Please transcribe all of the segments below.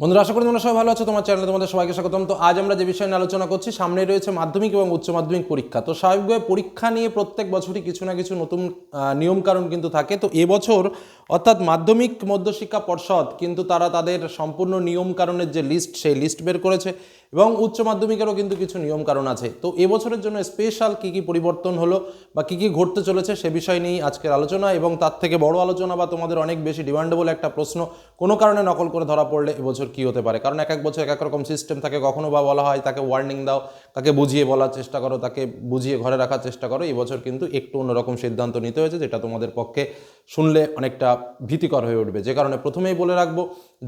বন্ধুরা, আশা করি তোমরা সবাই ভালো আছো, তোমার চ্যানেলে তোমাদের সবাইকে স্বাগতম। তো আজ আমরা যে বিষয় নিয়ে আলোচনা করছি সামনে রয়েছে মাধ্যমিক এবং উচ্চ মাধ্যমিক পরীক্ষা। তো স্বাভাবিকভাবে পরীক্ষা নিয়ে প্রত্যেক বছরই কিছু না কিছু নতুন নিয়ম কারণ কিন্তু থাকে। তো এবছর অর্থাৎ মাধ্যমিক মধ্যশিক্ষা পর্ষদ কিন্তু তারা তাদের সম্পূর্ণ নিয়ম কারণের যে লিস্ট সেই লিস্ট বের করেছে এবং উচ্চ মাধ্যমিকেরও কিন্তু কিছু নিয়ম কারণ আছে। তো এবছরের জন্য স্পেশাল কী কী পরিবর্তন হলো বা কী কী ঘটতে চলেছে সে বিষয় নিয়েই আজকের আলোচনা এবং তার থেকে বড় আলোচনা বা তোমাদের অনেক বেশি ডিমান্ডেবল একটা প্রশ্ন, কোনো কারণে নকল করে ধরা পড়লে এবছর কী হতে পারে? কারণ এক এক বছর এক এক রকম সিস্টেম থাকে, কখনো বা বলা হয় তাকে ওয়ার্নিং দাও, তাকে বুঝিয়ে বলার চেষ্টা করো, তাকে বুঝিয়ে ঘরে রাখার চেষ্টা করো। এবছর কিন্তু একটু অন্যরকম সিদ্ধান্ত নিতে হয়েছে, যেটা তোমাদের পক্ষে শুনলে অনেকটা ভীতিকর হয়ে উঠবে। যে কারণে প্রথমেই বলে রাখব,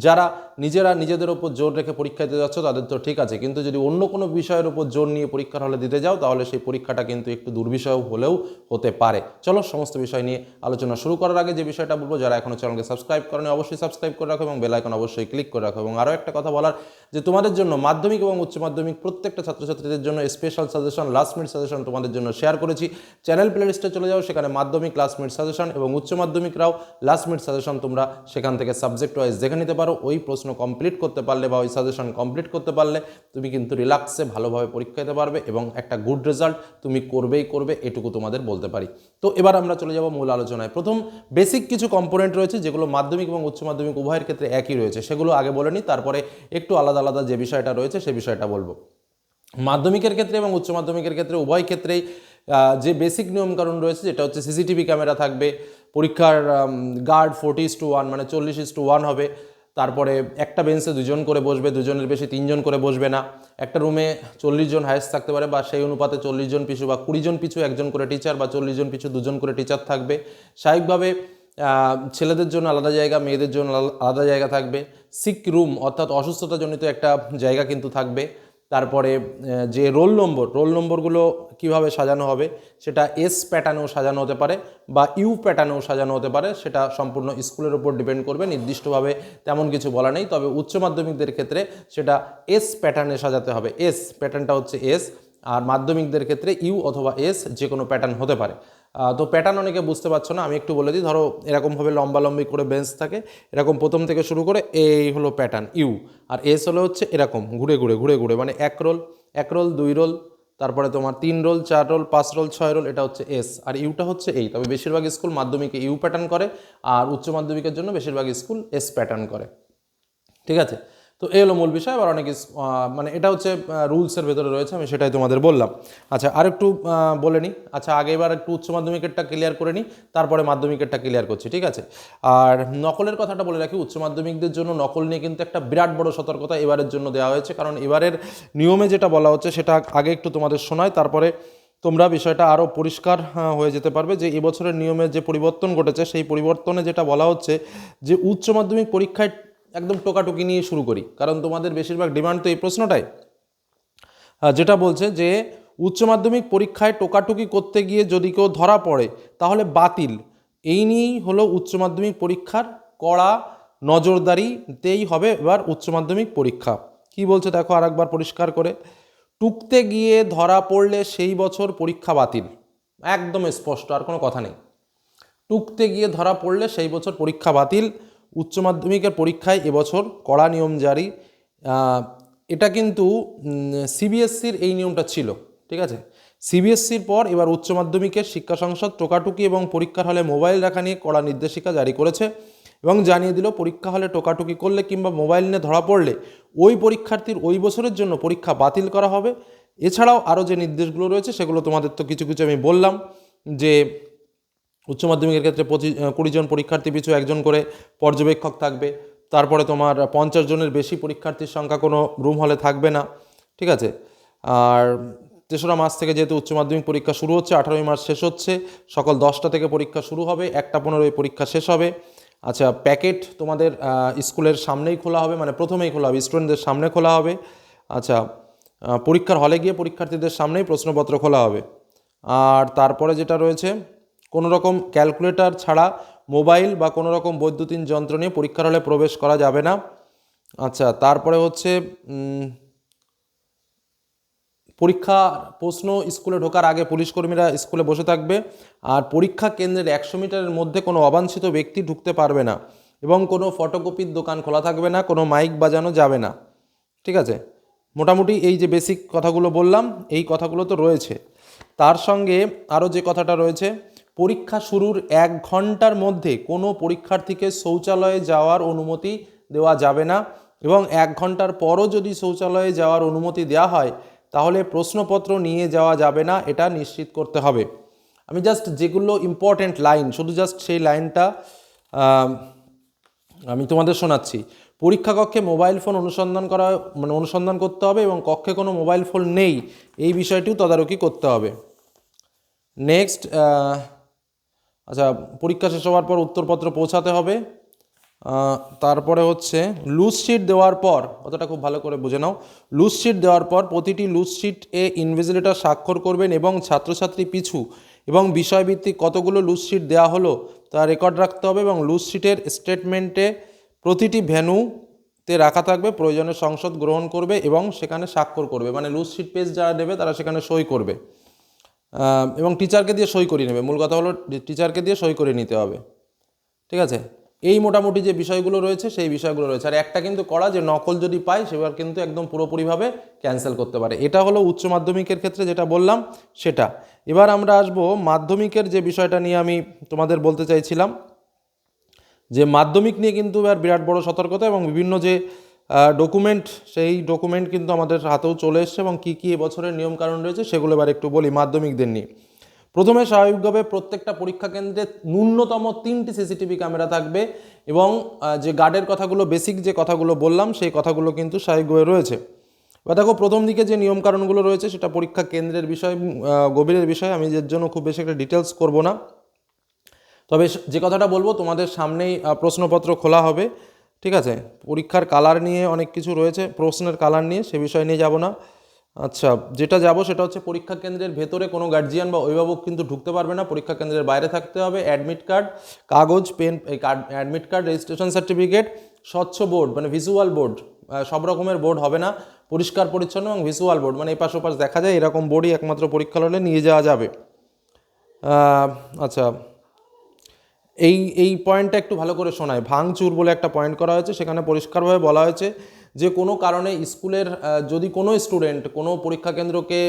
যারা নিজেরা নিজেদের ওপর জোর রেখে পরীক্ষা দিতে যাচ্ছ, তাদের তো ঠিক আছে। কিন্তু যদি অন্য কোনো বিষয়ের উপর জোর নিয়ে পরীক্ষার হলে দিতে যাও, তাহলে সেই পরীক্ষাটা কিন্তু একটু দুর্বিষয় হলেও হতে পারে। চলো সমস্ত বিষয় নিয়ে আলোচনা শুরু করার আগে যে বিষয়টা বলব, যারা এখনও চ্যানেলকে সাবস্ক্রাইব করেনি, অবশ্যই সাবস্ক্রাইব করে রাখো এবং বেল আইকন অবশ্যই ক্লিক করে রাখো এবং আরও একটা কথা বলার যে তোমাদের জন্য মাধ্যমিক এবং উচ্চ মাধ্যমিক প্রত্যেকটা ছাত্রছাত্রীদের জন্য special suggestion last minute suggestion তোমাদের জন্য শেয়ার করেছি। চ্যানেল প্লেলিস্টে চলে যাও, সেখানে মাধ্যমিক লাস্ট মিনিট সাজেশন এবং উচ্চ মাধ্যমিকরাও লাস্ট মিনিট সাজেশন তোমরা সেখান থেকে সাবজেক্ট ওয়াইজ দেখে নিতে পারো। ওই প্রশ্ন কমপ্লিট করতে পারলে বা ওই সাজেশন কমপ্লিট করতে পারলে তুমি কিন্তু রিল্যাক্সে ভালোভাবে পরীক্ষা দিতে পারবে এবং একটা গুড রেজাল্ট তুমি করবেই করবে, এটুকু তোমাদের বলতে পারি। তো এবার আমরা চলে যাব মূল আলোচনায়। প্রথম বেসিক কিছু কম্পোনেন্ট রয়েছে যেগুলো মাধ্যমিক এবং উচ্চ মাধ্যমিক উভয়ের ক্ষেত্রে একই রয়েছে। সেগুলো আগে বলে নিই তারপরে একটু আলাদা আলাদা যে বিষয়টা রয়েছে সে বিষয়টা বলব। মাধ্যমিকের ক্ষেত্রে এবং উচ্চ মাধ্যমিকের ক্ষেত্রে উভয় ক্ষেত্রেই যে বেসিক নিয়মকানুন রয়েছে যেটা হচ্ছে সিসিটিভি ক্যামেরা থাকবে, পরীক্ষার গার্ড ফোর্টি টু ওয়ান মানে চল্লিশ টু ওয়ান হবে। তারপরে একটা বেঞ্চে দুজন করে বসবে, দুজনের বেশি তিনজন করে বসবে না। একটা রুমে চল্লিশ জন হায়েস্ট থাকতে পারে বা সেই অনুপাতে চল্লিশ জন পিছু বা কুড়ি জন পিছু একজন করে টিচার বা চল্লিশ জন পিছু দুজন করে টিচার থাকবে। স্বাভাবিকভাবে ছেলেদের জন্য আলাদা জায়গা, মেয়েদের জন্য আলা- আলাদা জায়গা থাকবে। সিক রুম অর্থাৎ অসুস্থতাজনিত একটা জায়গা কিন্তু থাকবে। তারপরে যে রোল নম্বর রোল নম্বরগুলো কীভাবে সাজানো হবে, সেটা এস প্যাটার্নেও সাজানো হতে পারে বা ইউ প্যাটার্নেও সাজানো হতে পারে। সেটা সম্পূর্ণ স্কুলের উপর ডিপেন্ড করবে। নির্দিষ্টভাবে তেমন কিছু বলা নেই। তবে উচ্চ মাধ্যমিকদের ক্ষেত্রে সেটা এস প্যাটার্নে সাজাতে হবে। এস প্যাটার্নটা হচ্ছে এস আর মাধ্যমিকদের ক্ষেত্রে ইউ অথবা এস যে কোনো প্যাটার্ন হতে পারে। তো প্যাটার্ন অনেকে বুঝতে পারছ না, আমি একটু বলে দিই। ধরো এরকমভাবে লম্বা লম্বি করে বেঞ্চ থাকে, এরকম প্রথম থেকে শুরু করে এই হলো প্যাটার্ন ইউ আর এস হলো হচ্ছে এরকম, ঘুরে ঘুরে ঘুরে ঘুরে মানে এক রোল এক রোল দুই রোল তারপরে তোমার তিন রোল চার রোল পাঁচ রোল ছয় রোল এটা হচ্ছে এস আর ইউটা হচ্ছে এই, তবে বেশিরভাগ স্কুল মাধ্যমিকে ইউ প্যাটার্ন করে, আর উচ্চ মাধ্যমিকের জন্য বেশিরভাগ স্কুল এস প্যাটার্ন করে। ঠিক আছে? তো এই হলো মূল বিষয়। আবার অনেক মানে এটা হচ্ছে রুলসের ভেতরে রয়েছে, আমি সেটাই তোমাদের বললাম। আচ্ছা আর একটু বলে নিই আচ্ছা আগে এবার একটু উচ্চ মাধ্যমিকেরটা ক্লিয়ার করে নিই তারপরে মাধ্যমিকেরটা ক্লিয়ার করছি, ঠিক আছে? আর নকলের কথাটা বলে রাখি, উচ্চ মাধ্যমিকদের জন্য নকল নিয়ে কিন্তু একটা বিরাট বড় সতর্কতা এবারের জন্য দেওয়া হয়েছে, কারণ এবারের নিয়মে যেটা বলা হচ্ছে, সেটা আগে একটু তোমাদের শোনায় তারপরে তোমরা বিষয়টা আরও পরিষ্কার হয়ে যেতে পারবে যে এবছরের নিয়মে যে পরিবর্তন ঘটেছে, সেই পরিবর্তনে যেটা বলা হচ্ছে যে উচ্চ মাধ্যমিক পরীক্ষায় একদম টোকাটুকি নিয়ে শুরু করি। কারণ তোমাদের বেশিরভাগ ডিমান্ড তো এই প্রশ্নটাই। যেটা বলছে যে, উচ্চ মাধ্যমিক পরীক্ষায় টোকাটুকি করতে গিয়ে যদি কেউ ধরা পড়ে, তাহলে বাতিল। এই নিয়েই হলো উচ্চ মাধ্যমিক পরীক্ষার কড়া নজরদারিতেই হবে এবার উচ্চ মাধ্যমিক পরীক্ষা। কি বলছে দেখো আরেকবার পরিষ্কার করে। টুকতে গিয়ে ধরা পড়লে সেই বছর পরীক্ষা বাতিল। একদম স্পষ্ট, আর কোনো কথা নেই। টুকতে গিয়ে ধরা পড়লে সেই বছর পরীক্ষা বাতিল। উচ্চ মাধ্যমিকের পরীক্ষায় এবছর কড়া নিয়ম জারি। এটা কিন্তু সিবিএসসির এই নিয়মটা ছিল, ঠিক আছে? সিবিএসসির পর এবার উচ্চ মাধ্যমিকের শিক্ষা সংসদ টোকাটুকি এবং পরীক্ষার হলে মোবাইল রাখা নিয়ে কড়া নির্দেশিকা জারি করেছে এবং জানিয়ে দিল, পরীক্ষা হলে টোকাটুকি করলে কিংবা মোবাইল নিয়ে ধরা পড়লে ওই পরীক্ষার্থীর ওই বছরের জন্য পরীক্ষা বাতিল করা হবে। এছাড়াও আরও যে নির্দেশগুলো রয়েছে, সেগুলো তোমাদের তো কিছু কিছু আমি বললাম যে উচ্চ মাধ্যমিকের ক্ষেত্রে পঁচিশ কুড়ি জন পরীক্ষার্থী পিছু একজন করে পর্যবেক্ষক থাকবে। তারপরে তোমার পঞ্চাশ জনের বেশি পরীক্ষার্থীর সংখ্যা কোনো রুম হলে থাকবে না, ঠিক আছে? আর তেসরা মাস থেকে যেহেতু উচ্চ মাধ্যমিক পরীক্ষা শুরু হচ্ছে, আঠারোই মার্চ শেষ হচ্ছে, সকাল দশটা থেকে পরীক্ষা শুরু হবে, একটা পনেরোই পরীক্ষা শেষ হবে। আচ্ছা প্যাকেট তোমাদের স্কুলের সামনেই খোলা হবে মানে প্রথমেই খোলা হবে, স্টুডেন্টদের সামনে খোলা হবে। আচ্ছা পরীক্ষার হলে গিয়ে পরীক্ষার্থীদের সামনেই প্রশ্নপত্র খোলা হবে। আর তারপরে যেটা রয়েছে কোনো রকম ক্যালকুলেটর ছাড়া মোবাইল বা কোনো রকম বৈদ্যুতিন যন্ত্র নিয়ে পরীক্ষার হলে প্রবেশ করা যাবে না। আচ্ছা তারপরে হচ্ছে পরীক্ষা প্রশ্ন স্কুলে ঢোকার আগে পুলিশ কর্মীরা স্কুলে বসে থাকবে আর পরীক্ষা কেন্দ্রের একশো মিটারের মধ্যে কোনো অবাঞ্ছিত ব্যক্তি ঢুকতে পারবে না এবং কোনো ফটোকপির দোকান খোলা থাকবে না, কোনো মাইক বাজানো যাবে না। ঠিক আছে? মোটামুটি এই যে বেসিক কথাগুলো বললাম, এই কথাগুলো তো রয়েছে। তার সঙ্গে আরও যে কথাটা রয়েছে পরীক্ষা শুরুর এক ঘণ্টার মধ্যে কোনো পরীক্ষার্থীকে শৌচালয়ে যাওয়ার অনুমতি দেওয়া যাবে না এবং এক ঘণ্টার পরও যদি শৌচালয়ে যাওয়ার অনুমতি দেওয়া হয়, তাহলে প্রশ্নপত্র নিয়ে যাওয়া যাবে না, এটা নিশ্চিত করতে হবে। আমি জাস্ট যেগুলো ইম্পর্ট্যান্ট লাইন শুধু জাস্ট সেই লাইনটা আমি তোমাদের শোনাচ্ছি। পরীক্ষা কক্ষে মোবাইল ফোন অনুসন্ধান করা মানে অনুসন্ধান করতে হবে এবং কক্ষে কোনো মোবাইল ফোন নেই, এই বিষয়টিও তদারকি করতে হবে। নেক্সট আচ্ছা পরীক্ষা শেষ হওয়ার পর উত্তরপত্র পৌঁছাতে হবে। তারপরে হচ্ছে লুজ শিট দেওয়ার পর, কথাটা খুব ভালো করে বুঝে নাও। লুজ শিট দেওয়ার পর প্রতিটি লুজ শিট এ ইনভিজিলেটর স্বাক্ষর করবেন এবং ছাত্রছাত্রী পিছু এবং বিষয়ভিত্তিক কতগুলো লুজ শিট দেওয়া হলো তা রেকর্ড রাখতে হবে এবং লুজ শিটের স্টেটমেন্টে প্রতিটি ভেন্যুতে রাখা থাকবে, প্রয়োজনে সংসদ গ্রহণ করবে এবং সেখানে স্বাক্ষর করবে। মানে লুজ শিট পেজ যারা দেবে তারা সেখানে সই করবে। এবং টিচারকে দিয়ে সই করিয়ে নেবে। মূল কথা হলো টিচারকে দিয়ে সই করে নিতে হবে। ঠিক আছে? এই মোটামুটি যে বিষয়গুলো রয়েছে, সেই বিষয়গুলো রয়েছে। আর একটা কিন্তু করা যে নকল যদি পায়, সেবার কিন্তু একদম পুরোপুরিভাবে ক্যান্সেল করতে পারে। এটা হলো উচ্চ মাধ্যমিকের ক্ষেত্রে যেটা বললাম, সেটা। এবার আমরা আসব মাধ্যমিকের যে বিষয়টা নিয়ে আমি তোমাদের বলতে চাইছিলাম। যে মাধ্যমিক নিয়ে কিন্তু এবার বিরাট বড় সতর্কতা এবং বিভিন্ন যে ডকুমেন্ট সেই ডকুমেন্ট কিন্তু আমাদের হাতেও চলে এসছে এবং কী কী এবছরের নিয়মকানুন রয়েছে সেগুলো এবার একটু বলি মাধ্যমিকদের নিয়ে। প্রথমে স্বাভাবিকভাবে প্রত্যেকটা পরীক্ষা কেন্দ্রে ন্যূনতম তিনটি সিসিটিভি ক্যামেরা থাকবে এবং যে গার্ডের কথাগুলো বেসিক যে কথাগুলো বললাম, সেই কথাগুলো কিন্তু স্বাভাবিকভাবে রয়েছে। এবার দেখো, প্রথম দিকে যে নিয়মকানুনগুলো রয়েছে সেটা পরীক্ষা কেন্দ্রের বিষয় গভীরের বিষয়, আমি এর জন্য খুব বেশি একটা ডিটেলস করব না। তবে যে কথাটা বলব, তোমাদের সামনেই প্রশ্নপত্র খোলা হবে। ঠিক আছে? পরীক্ষার কালার নিয়ে অনেক কিছু রয়েছে, প্রশ্নের কালার নিয়ে, সে বিষয় নিয়ে যাব না। আচ্ছা যেটা যাব সেটা হচ্ছে পরীক্ষা কেন্দ্রের ভেতরে কোনো গার্জিয়ান বা অভিভাবক কিন্তু ঢুকতে পারবে না। পরীক্ষা কেন্দ্রের বাইরে থাকতে হবে অ্যাডমিট কার্ড কাগজ পেন এই card admit card registration certificate স্বচ্ছ বোর্ড মানে ভিজুয়াল বোর্ড সব রকমের বোর্ড হবে না। পরিষ্কার, পরিচ্ছন্ন এবং ভিজুয়াল বোর্ড মানে এপাশ ওপাশ দেখা যায়, এরকম বোর্ডই একমাত্র পরীক্ষা হলে নিয়ে যাওয়া যাবে। আচ্ছা এই এই পয়েন্টটা একটু ভালো করে শোনায়। ভাঙচুর বলে একটা পয়েন্ট করা হয়েছে, সেখানে পরিষ্কারভাবে বলা হয়েছে যে, কোনো কারণে স্কুলের যদি কোনো স্টুডেন্ট কোনো পরীক্ষা কেন্দ্রকে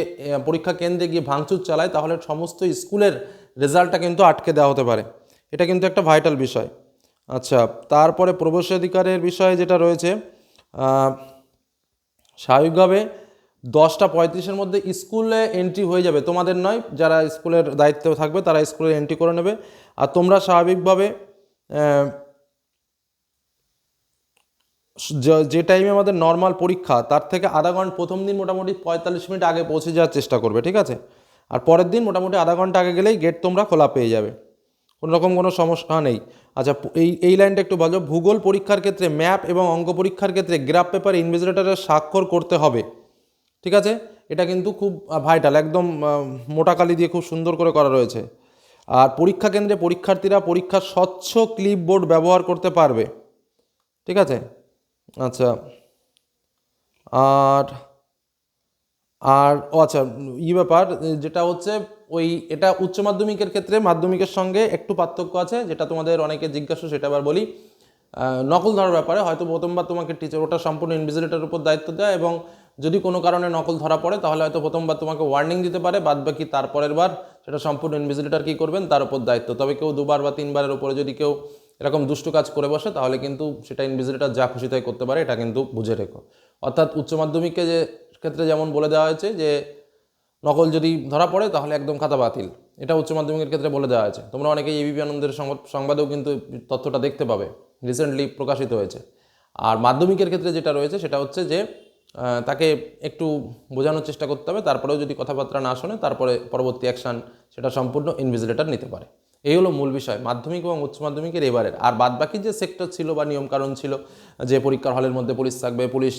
পরীক্ষা কেন্দ্রে গিয়ে ভাঙচুর চালায়, তাহলে সমস্ত স্কুলের রেজাল্টটা কিন্তু আটকে দেওয়া হতে পারে। এটা কিন্তু একটা ভাইটাল বিষয়। আচ্ছা তারপরে প্রবেশাধিকারের বিষয়ে যেটা রয়েছে স্বাভাবিকভাবে দশটা পঁয়ত্রিশের মধ্যে স্কুলে এন্ট্রি হয়ে যাবে। তোমাদের নয়, যারা স্কুলের দায়িত্বে থাকবে তারা স্কুলে এন্ট্রি করে নেবে। আর তোমরা স্বাভাবিকভাবে যে- টাইমে আমাদের নর্মাল পরীক্ষা, তার থেকে আধা ঘণ্টা, প্রথম দিন মোটামুটি পঁয়তাল্লিশ মিনিট আগে পৌঁছে যাওয়ার চেষ্টা করবে, ঠিক আছে? আর পরের দিন মোটামুটি আধা ঘণ্টা আগে গেলেই গেট তোমরা খোলা পেয়ে যাবে। কোনো রকম কোনো সমস্যা নেই। আচ্ছা এই এই লাইনটা একটু বলো। ভূগোল পরীক্ষার ক্ষেত্রে ম্যাপ এবং অঙ্ক পরীক্ষার ক্ষেত্রে গ্রাফ পেপার ইনভিজিলেটরের স্বাক্ষর করতে হবে। ঠিক আছে? এটা কিন্তু খুব ভাইটাল একদম মোটা কালি দিয়ে খুব সুন্দর করে করা রয়েছে। আর পরীক্ষা কেন্দ্রে পরীক্ষার্থীরা পরীক্ষার স্বচ্ছ ক্লিপ বোর্ড ব্যবহার করতে পারবে। ঠিক আছে? আচ্ছা। আর আর, ও আচ্ছা ই ব্যাপার, যেটা হচ্ছে ওই, এটা উচ্চ মাধ্যমিকের ক্ষেত্রে মাধ্যমিকের সঙ্গে একটু পার্থক্য আছে, যেটা তোমাদের অনেকে জিজ্ঞাসা, সেটা আবার বলি। নকল ধরার ব্যাপারে হয়তো প্রথমবার তোমাকে টিচার ওটা সম্পূর্ণ ইনভিজিলেটার উপর দায়িত্ব দেয় এবং যদি কোনো কারণে নকল ধরা পড়ে, তাহলে হয়তো প্রথমবার তোমাকে ওয়ার্নিং দিতে পারে বাদ বাকি তারপরের বার সেটা সম্পূর্ণ ইনভিজিলেটার কী করবেন, তার উপর দায়িত্ব। তবে কেউ দুবার বা তিনবারের উপরে যদি কেউ এরকম দুষ্টু কাজ করে বসে, তাহলে কিন্তু সেটা ইনভিজিলেটার যা খুশি তাই করতে পারে, এটা কিন্তু বুঝে রেখো। অর্থাৎ উচ্চ মাধ্যমিকে যে ক্ষেত্রে যেমন বলে দেওয়া হয়েছে যে, নকল যদি ধরা পড়ে, তাহলে একদম খাতা বাতিল। এটা উচ্চ মাধ্যমিকের ক্ষেত্রে বলে দেওয়া হয়েছে। তোমরা অনেকেই এবিপি আনন্দের সংবাদেও কিন্তু তথ্যটা দেখতে পাবে। রিসেন্টলি প্রকাশিত হয়েছে। আর মাধ্যমিকের ক্ষেত্রে যেটা রয়েছে, সেটা হচ্ছে যে তাকে একটু বোঝানোর চেষ্টা করতে হবে, তারপরেও যদি কথাবার্তা না শোনে, তারপরে পরবর্তী অ্যাকশান সেটা সম্পূর্ণ ইনভিজিলেটর নিতে পারে। এই হলো মূল বিষয়। মাধ্যমিক এবং উচ্চ মাধ্যমিকের এবারের। আর বাদবাকি যে সেক্টর ছিল বা নিয়মকানুন ছিল, যে পরীক্ষার হলের মধ্যে পুলিশ থাকবে পুলিশ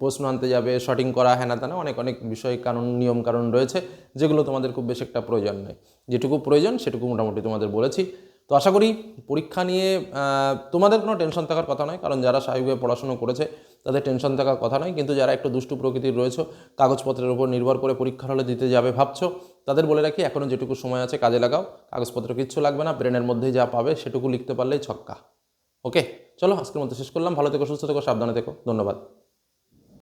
প্রশ্ন আনতে যাবে শটিং করা হ্যানা ত্যানা অনেক অনেক বিষয় কানুন নিয়ম কানুন রয়েছে, যেগুলো তোমাদের খুব বেশি একটা প্রয়োজন নেই যেটুকু প্রয়োজন, সেটুকু মোটামুটি তোমাদের বলেছি। তো আশা করি পরীক্ষা নিয়ে তোমাদের কোনো টেনশন থাকার কথা নয়, কারণ যারা স্বাভাবিকভাবে পড়াশুনো করেছে, তাদের টেনশন থাকার কথা নয়। কিন্তু যারা একটু দুষ্টু প্রকৃতির রয়েছে, কাগজপত্রের উপর নির্ভর করে পরীক্ষার হলে দিতে যাবে ভাবছ, তাদের বলে রাখি এখনও যেটুকু সময় আছে কাজে লাগাও। কাগজপত্র কিচ্ছু লাগবে না ব্রেনের মধ্যেই যা পাবে সেটুকু লিখতে পারলেই ছক্কা। ওকে চলো, আজকের মতো শেষ করলাম। ভালো থেকো, সুস্থ থেকো, সাবধানে থেকো। ধন্যবাদ।